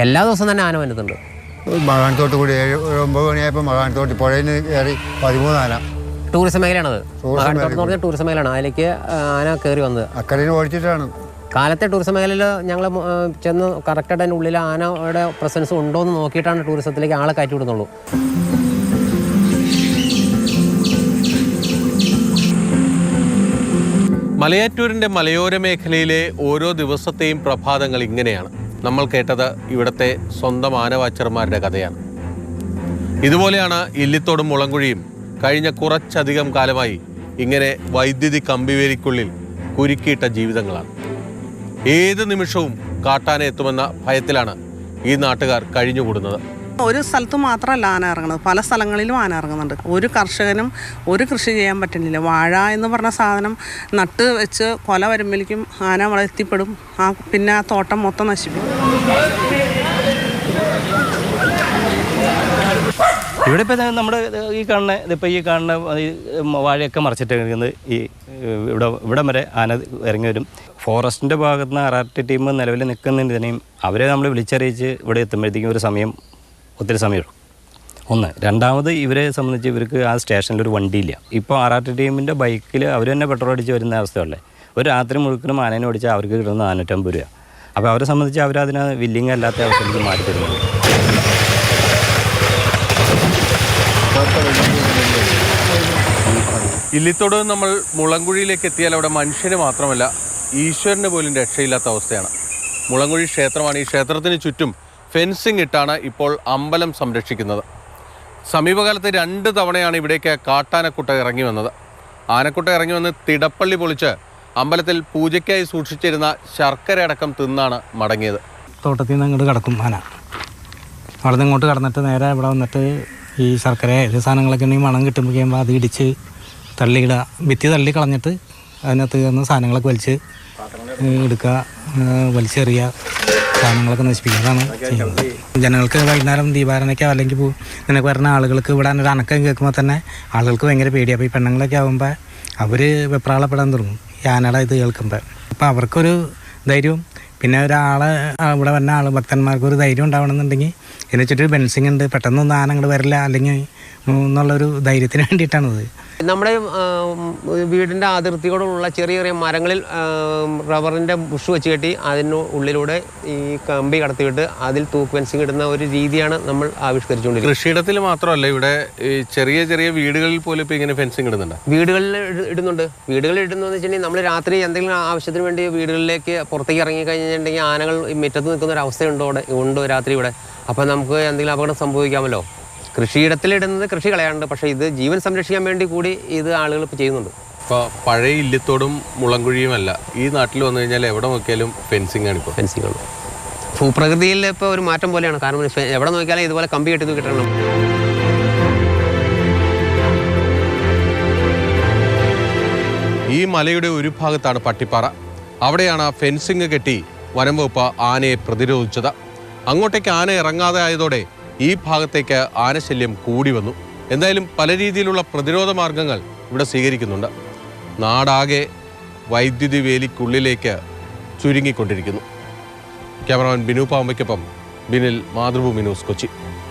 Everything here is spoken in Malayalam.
എല്ലാ ദിവസവും തന്നെ ആന വരുന്നുണ്ട് മകാനത്തോട്ട് കൂടി ഏഴ് ഒരു ഒമ്പത് മണിയായപ്പോൾ മകാനത്തോട്ട് പുഴയിൽ നിന്ന് കയറി പതിമൂന്ന് ആന. ടൂറിസം മേഖലയാണത്. മകാനത്തോട്ട് പറഞ്ഞാൽ ടൂറിസം മേഖലയാണ്. അതിലേക്ക് ആന കയറി വന്നത്. അക്കരയിൽ ഓടിച്ചിട്ടാണ്. കാലത്തെ ടൂറിസം മേഖലയിൽ ഞങ്ങൾ ചെന്ന് കറക്റ്റായിട്ട് അതിന്റെ ഉള്ളിൽ ആനയുടെ പ്രസൻസ് ഉണ്ടോ എന്ന് നോക്കിയിട്ടാണ് ടൂറിസത്തിലേക്ക് ആളെ കയറ്റി വിടുന്നുള്ളൂ. മലയാറ്റൂരിന്റെ മലയോര മേഖലയിലെ ഓരോ ദിവസത്തെയും പ്രഭാതങ്ങൾ ഇങ്ങനെയാണ്. നമ്മൾ കേട്ടത് ഇവിടുത്തെ സ്വന്തം ആനവാച്ചർമാരുടെ കഥയാണ്. ഇതുപോലെയാണ് ഇല്ലിത്തോടും മുളങ്കുഴിയും കഴിഞ്ഞ കുറച്ചധികം കാലമായി ഇങ്ങനെ വൈദ്യുതി കമ്പിവേലിക്കുള്ളിൽ കുരുക്കിയിട്ട ജീവിതങ്ങളാണ്. ഏത് നിമിഷവും കാട്ടാന എത്തുമെന്ന ഭയത്തിലാണ് ഈ നാട്ടുകാർ കഴിഞ്ഞുകൂടുന്നത്. ഒരു സ്ഥലത്ത് മാത്രമല്ല ആന ഇറങ്ങുന്നത് പല സ്ഥലങ്ങളിലും ആന ഇറങ്ങുന്നുണ്ട് ഒരു കർഷകനും ഒരു കൃഷി ചെയ്യാൻ പറ്റുന്നില്ല. വാഴ എന്ന് പറഞ്ഞ സാധനം നട്ട് വെച്ച് കൊല വരുമ്പോഴേക്കും ആന വളർത്തിപ്പെടും ആ പിന്നെ ആ തോട്ടം മൊത്തം നശിപ്പിക്കും. ഇവിടെ ഇപ്പോൾ നമ്മുടെ ഈ കാണുന്ന ഇതിപ്പോൾ ഈ കാണുന്ന വാഴയൊക്കെ മറിച്ചിട്ടിരിക്കുന്നത് ഈ ഇവിടെ ഇവിടം വരെ ആന ഇറങ്ങി വരും. ഫോറസ്റ്റിന്റെ ഭാഗത്ത് നിന്ന് ആർ ആർ ടി ടീം നിലവിൽ നിൽക്കുന്നതിനും അവരെ നമ്മൾ വിളിച്ചറിയിച്ച് ഇവിടെ എത്തുമ്പോഴത്തേക്കും ഒരു സമയം ഒത്തിരി സമയമെടുക്കും ഒന്ന് രണ്ടാമത് ഇവരെ സംബന്ധിച്ച് ഇവർക്ക് ആ സ്റ്റേഷനിൽ ഒരു വണ്ടിയില്ല. ഇപ്പോൾ ആർ ആർ ടി ടീമിന്റെ ബൈക്കിൽ അവർ തന്നെ പെട്രോൾ അടിച്ച് വരുന്ന അവസ്ഥയല്ലേ ഒരു രാത്രി മുഴുക്കനും ആനേനെ ഓടിച്ചാൽ അവർക്ക് കിട്ടുന്ന നാനൂറ്റമ്പത് രൂപ. അപ്പോൾ അവരെ സംബന്ധിച്ച് അവരതിന് വില്ലിങ് അല്ലാത്ത അവസ്ഥയിലേക്ക് മാറ്റി തരുന്നുണ്ട്. ഇല്ലിത്തോട് നമ്മൾ മുളങ്കുഴിയിലേക്ക് എത്തിയാൽ അവിടെ മനുഷ്യന് മാത്രമല്ല ഈശ്വരന് പോലും രക്ഷയില്ലാത്ത അവസ്ഥയാണ്. മുളങ്കുഴി ക്ഷേത്രമാണ്. ഈ ക്ഷേത്രത്തിന് ചുറ്റും ഫെൻസിംഗ് ഇട്ടാണ് ഇപ്പോൾ അമ്പലം സംരക്ഷിക്കുന്നത്. സമീപകാലത്ത് രണ്ട് തവണയാണ് ഇവിടേക്ക് കാട്ടാനക്കുട്ട ഇറങ്ങി വന്നത്. ആനക്കുട്ട ഇറങ്ങി വന്ന് തിടപ്പള്ളി പൊളിച്ച് അമ്പലത്തിൽ പൂജയ്ക്കായി സൂക്ഷിച്ചിരുന്ന ശർക്കര അടക്കം തിന്നാണ് മടങ്ങിയത്. തോട്ടത്തിൽ നിന്ന് അങ്ങോട്ട് കിടക്കും ആന. അവിടെ നിന്ന് ഇങ്ങോട്ട് കടന്നിട്ട് നേരെ ഇവിടെ വന്നിട്ട് ഈ ശർക്കര ഏത് സാധനങ്ങളൊക്കെ ഉണ്ടെങ്കിൽ മണം കിട്ടുമ്പോൾ അത് ഇടിച്ച് തള്ളിയിടുക. ഭിത്തി തള്ളി കളഞ്ഞിട്ട് അതിനകത്ത് നിന്ന് സാധനങ്ങളൊക്കെ വലിച്ച് എടുക്കുക വലിച്ചെറിയുക. സാധനങ്ങളൊക്കെ നശിപ്പിക്കുക അതാണ് ചെയ്യുന്നത്. ജനങ്ങൾക്ക് വൈകുന്നേരം ദീപാരണയ്ക്കോ അല്ലെങ്കിൽ നിനക്ക് വരുന്ന ആളുകൾക്ക് ഇവിടെ ഒരു അനക്കം കേൾക്കുമ്പോൾ തന്നെ ആളുകൾക്ക് ഭയങ്കര പേടിയാണ് അപ്പോൾ ഈ പെണ്ണുങ്ങളൊക്കെ ആകുമ്പോൾ അവർ വെപ്രാളപ്പെടാൻ തുടങ്ങും. ഈ ആനയുടെ ഇത് കേൾക്കുമ്പോൾ അപ്പോൾ അവർക്കൊരു ധൈര്യവും പിന്നെ ഒരാളെ ഇവിടെ വന്ന ആൾ ഭക്തന്മാർക്ക് ഒരു ധൈര്യം ഉണ്ടാവണമെന്നുണ്ടെങ്കിൽ ചുറ്റി ബെൻസിങ് ഉണ്ട്. പെട്ടെന്നൊന്നും ആന അങ്ങോട്ട് വരില്ല അല്ലെങ്കിൽ എന്നുള്ളൊരു ധൈര്യത്തിന് വേണ്ടിയിട്ടാണത്. നമ്മുടെ വീടിന്റെ അതിർത്തിയോടുള്ള ചെറിയ ചെറിയ മരങ്ങളിൽ റബ്ബറിന്റെ ബുഷ് വെച്ച് കെട്ടി അതിന് ഉള്ളിലൂടെ ഈ കമ്പി കടത്തിവിട്ട് അതിൽ തൂക്ക് ഫെൻസിങ് ഇടുന്ന ഒരു രീതിയാണ് നമ്മൾ ആവിഷ്കരിച്ചുകൊണ്ടിരിക്കുന്നത്. കൃഷിയിടത്തിൽ മാത്രമല്ല ഇവിടെ ഈ ചെറിയ ചെറിയ വീടുകളിൽ പോലും ഇപ്പോൾ ഇങ്ങനെ ഫെൻസിങ് ഇടുന്നുണ്ട്. വീടുകളിൽ ഇട- ഇടുന്നുണ്ട്. വീടുകളിൽ ഇടുന്നതെന്ന് വെച്ചിട്ടുണ്ടെങ്കിൽ നമ്മൾ രാത്രി എന്തെങ്കിലും ആവശ്യത്തിന് വേണ്ടി വീടുകളിലേക്ക് പുറത്തേക്ക് ഇറങ്ങി കഴിഞ്ഞിട്ടുണ്ടെങ്കിൽ ആനകൾ മുറ്റത്ത് നിൽക്കുന്ന ഒരു അവസ്ഥയുണ്ടോ ഉണ്ട് രാത്രി ഇവിടെ. അപ്പം നമുക്ക് എന്തെങ്കിലും അപകടം സംഭവിക്കാമല്ലോ? കൃഷിയിടത്തിലിടുന്നത് കൃഷി കളയാണ്ട് പക്ഷേ ഇത് ജീവൻ സംരക്ഷിക്കാൻ വേണ്ടി കൂടി ഇത് ആളുകൾ ഇപ്പോൾ ചെയ്യുന്നുണ്ട്. ഇപ്പോൾ പഴയ ഇല്ലത്തോടും മുളങ്കുഴിയുമല്ല ഈ നാട്ടിൽ വന്നു കഴിഞ്ഞാൽ എവിടെ നോക്കിയാലും ഫെൻസിംഗ് ആണ് ഇപ്പോൾ ആണ്. ഭൂപ്രകൃതിയിൽ ഇപ്പോൾ ഒരു മാറ്റം പോലെയാണ്. കാരണം എവിടെ നോക്കിയാലും ഇതുപോലെ കമ്പി കെട്ടി കിട്ടണം ഈ മലയുടെ ഒരു ഭാഗത്താണ് പട്ടിപ്പാറ. അവിടെയാണ് ഫെൻസിംഗ് കെട്ടി വനം വകുപ്പ് ആനയെ പ്രതിരോധിച്ചത്. അങ്ങോട്ടേക്ക് ആന ഇറങ്ങാതെ ആയതോടെ ഈ ഭാഗത്തേക്ക് ആനശല്യം കൂടി വന്നു. എന്തായാലും പല രീതിയിലുള്ള പ്രതിരോധ മാർഗങ്ങൾ ഇവിടെ സ്വീകരിക്കുന്നുണ്ട്. നാടാകെ വൈദ്യുതി വേലിക്കുള്ളിലേക്ക് ചുരുങ്ങിക്കൊണ്ടിരിക്കുന്നു. ക്യാമറമാൻ ബിനു പാമ്പയ്ക്കൊപ്പം ബിനിൽ മാതൃഭൂമി ന്യൂസ് കൊച്ചി.